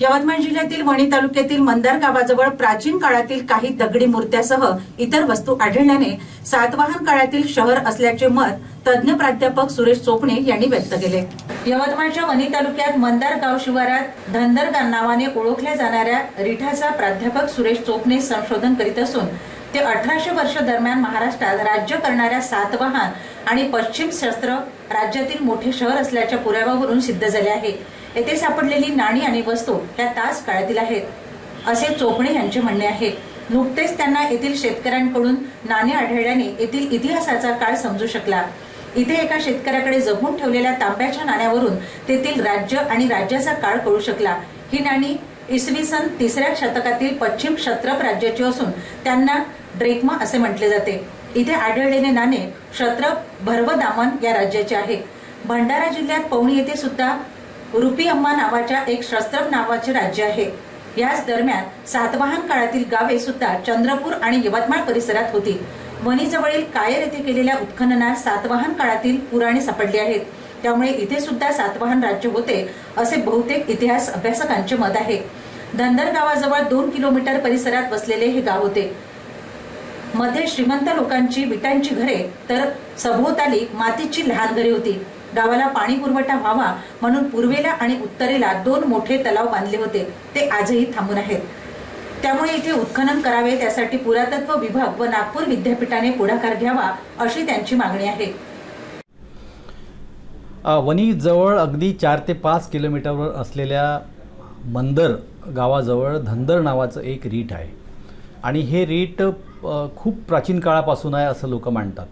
यवतमाळ जिल्ह्यातील वणी तालुक्यातील मंदार गावाजवळ प्राचीन काळातील काही दगडी मूर्त्यासह इतर वस्तू आढळल्याने सातवाहन काळातील शहर असल्याचे मत तज्ज्ञ प्राध्यापक सुरेश चोपणे यांनी व्यक्त केले. यवतमाळच्या वणी तालुक्यात मंदार गाव शिवारात धनदर नावाने ओळखल्या जाणाऱ्या रिठाचा प्राध्यापक सुरेश चोपणे संशोधन करीत असून ते अठराशे वर्ष दरम्यान महाराष्ट्रात राज्य करणाऱ्या सातवाहन आणि पश्चिम शस्त्र राज्यातील मोठे शहर असल्याच्या पुराव्यावरून सिद्ध झाले आहे. येथे सापडलेली नाणी आणि वस्तू ह्या तास काळातील आहेत. असे चोपणे यांचे म्हणणे आहे. नुकतेच त्यांना येथील शेतकऱ्यांकडून नाणे आढळल्याने येथील इतिहासाचा काळ समजू शकला. इथे एका शेतकऱ्याकडे जपून ठेवलेल्या तांब्याच्या नाण्यावरून तेथील राज्य आणि राज्याचा काळ कळू शकला. ही नाणी इसवी सन तिसऱ्या शतकातील पश्चिम क्षत्रप राज्याची असून त्यांना ड्रेकमा असे म्हटले जाते. इथे आढळलेले नाणे क्षत्रप भरवदामन या राज्याचे आहे. भंडारा जिल्ह्यात पवणी येथे सुद्धा रुपी अम्मा नावाच्या एक शस्त्रप नावाचे राज्य आहे. याच दरम्यान सातवाहन काळातील गावे सुद्धा चंद्रपूर आणि यवतमाळ परिसरात होती. वणीजवळील कायर येथे केलेल्या उत्खननात सातवाहन काळातील पुराणे सापडली आहेत. त्यामुळे इथे सुद्धा सातवाहन राज्य होते असे बहुतेक इतिहास अभ्यासकांचे मत आहे. धनदर गावाजवळ दोन किलोमीटर परिसरात वसलेले हे गाव होते. मध्ये श्रीमंत लोकांची विटांची घरे तर सभोवताली मातीची लहान घरे होती. गावाला पाणी पुरवठा व्हावा म्हणून पूर्वेला आणि उत्तरेला दोन मोठे तलाव बांधले होते. ते आजही थांबून आहेत. त्यामुळे इथे उत्खनन करावे त्यासाठी पुरातत्व विभाग व नागपूर विद्यापीठाने पुढाकार घ्यावा अशी त्यांची मागणी आहे. अ, वणी जवळ अगदी चार ते पाच किलोमीटरवर असलेल्या मंदर गावाजवळ धंदर नावाचं एक रीट आहे. आणि हे रीट खूप प्राचीन काळापासून आहे असं लोक मांडतात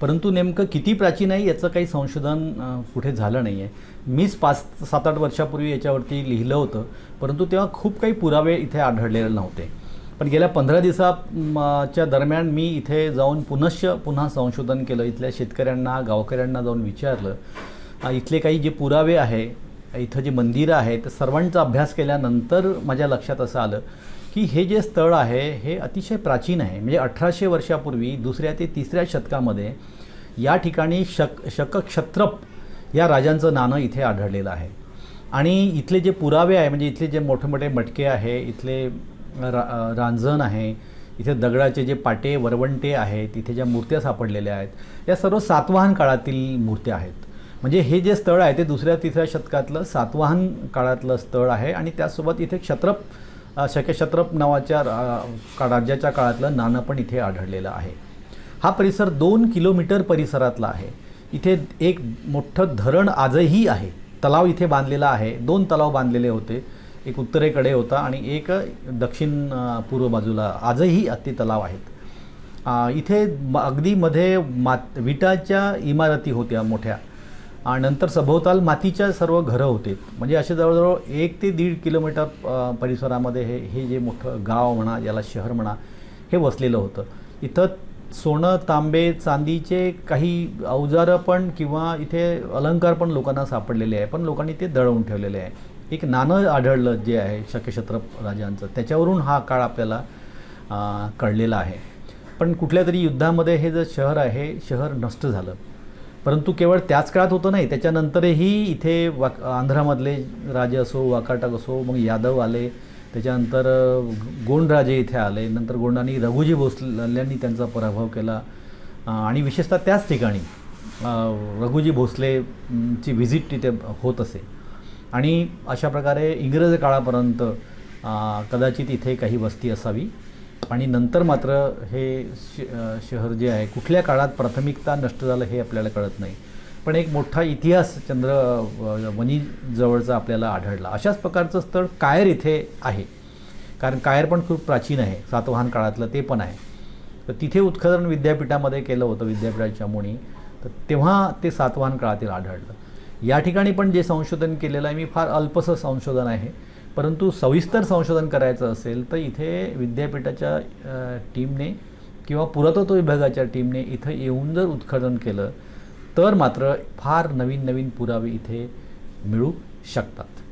परंतु नेमकं किती प्राचीन आहे याचं काही संशोधन कुठे झालं नाही आहे मीच पाच सात आठ वर्षापूर्वी याच्यावरती लिहिलं होतं परंतु तेव्हा खूप काही पुरावे इथे आढळलेले नव्हते. पण गेल्या पंधरा दिवसाच्या दरम्यान मी इथे जाऊन पुनश्च पुन्हा संशोधन केलं. इथल्या शेतकऱ्यांना गावकऱ्यांना जाऊन विचारलं. इथले काही जे पुरावे आहे इथं जे मंदिरं आहेत सर्वांचा अभ्यास केल्यानंतर माझ्या लक्षात असं आलं की हे जे स्थळ आहे हे अतिशय प्राचीन आहे. म्हणजे अठराशे वर्षापूर्वी दुसऱ्या ते तिसऱ्या शतकामध्ये या ठिकाणी शक शकक्षत्रप या राजांचं नाणं इथे आढळलेलं आहे. आणि इथले जे पुरावे आहे म्हणजे इथले जे मोठे मोठे मटके आहे इथले रा रांजण आहे इथे दगडाचे जे पाटे वरवंटे आहेत इथे ज्या मूर्त्या सापडलेल्या आहेत या सर्व सातवाहन काळातील मूर्त्या आहेत. म्हणजे हे जे स्थळ आहे ते दुसऱ्या तिसऱ्या शतकातलं सातवाहन काळातलं स्थळ आहे आणि त्यासोबत इथे क्षत्रप अ, शक्यक्षत्रप नावाच्या रा- का राज्याच्या काळातलं नाणं पण इथे आढळलेलं आहे. हा परिसर दोन किलोमीटर परिसरातला आहे. इथे एक मोठं धरण आजही आहे. तलाव इथे बांधलेला आहे. दोन तलाव बांधलेले होते. एक उत्तरेकडे होता आणि एक दक्षिण पूर्व बाजूला आजही अति तलाव आहेत. इथे म- अगदी मध्ये मात विटाच्या इमारती होत्या मोठ्या. नंतर सभोवताल मातीच्या सर्व घरं होते. म्हणजे असे जवळजवळ एक ते दीड किलोमीटर परिसरामध्ये हे हे जे मोठं गाव म्हणा याला शहर म्हणा हे वसलेलं होतं. इथं सोनं तांबे चांदीचे काही अवजारं पण किंवा इथे अलंकार पण लोकांना सापडलेले आहे. पण लोकांनी ते दळवून ठेवलेले आहे. एक नाणं आढळलं जे आहे शक्यक्षत्रप राजांचं. त्याच्यावरून हा काळ आपल्याला कळलेला आहे. पण कुठल्या तरी युद्धामध्ये हे जर शहर आहे शहर नष्ट झालं. परंतु केवळ त्याच काळात होतं नाही त्याच्यानंतरही इथे वाक आंध्रामधले राजे असो वाकाटक असो मग यादव आले त्याच्यानंतर गोंडराजे इथे आले नंतर गोंडांनी रघुजी भोसल्यांनी त्यांचा पराभव केला आणि विशेषतः त्याच ठिकाणी रघुजी भोसलेची व्हिजिट तिथे होत असे. आणि अशा प्रकारे इंग्रज काळापर्यंत कदाचित इथे काही वस्ती असावी. आणि नंतर मात्र हे श शहर जे आहे कुठल्या काळात प्राथमिकता नष्ट झालं हे आपल्याला कळत नाही. पण एक मोठा इतिहास चंद्र अ, आपल्याला आढळला. अशाच प्रकारचं स्थळ कायर इथे आहे. कारण कायर पण खूप प्राचीन आहे. सातवाहन काळातलं ते पण आहे. तर तिथे उत्खनन विद्यापीठामध्ये केलं होतं विद्यापीठाच्या मुनी. तर तेव्हा ते सातवाहन काळातील आढळलं. या ठिकाणी पण जे संशोधन केलेलं आहे मी फार अल्पसं संशोधन आहे. परंतु सविस्तर संशोधन करायचं असेल तर इथे विद्यापीठाच्या टीमने किंवा पुरातत्व विभागाच्या टीमने इथं येऊन जर उत्खनन केलं तर मात्र फार नवीन नवीन पुरावे इथे मिळू शकतात.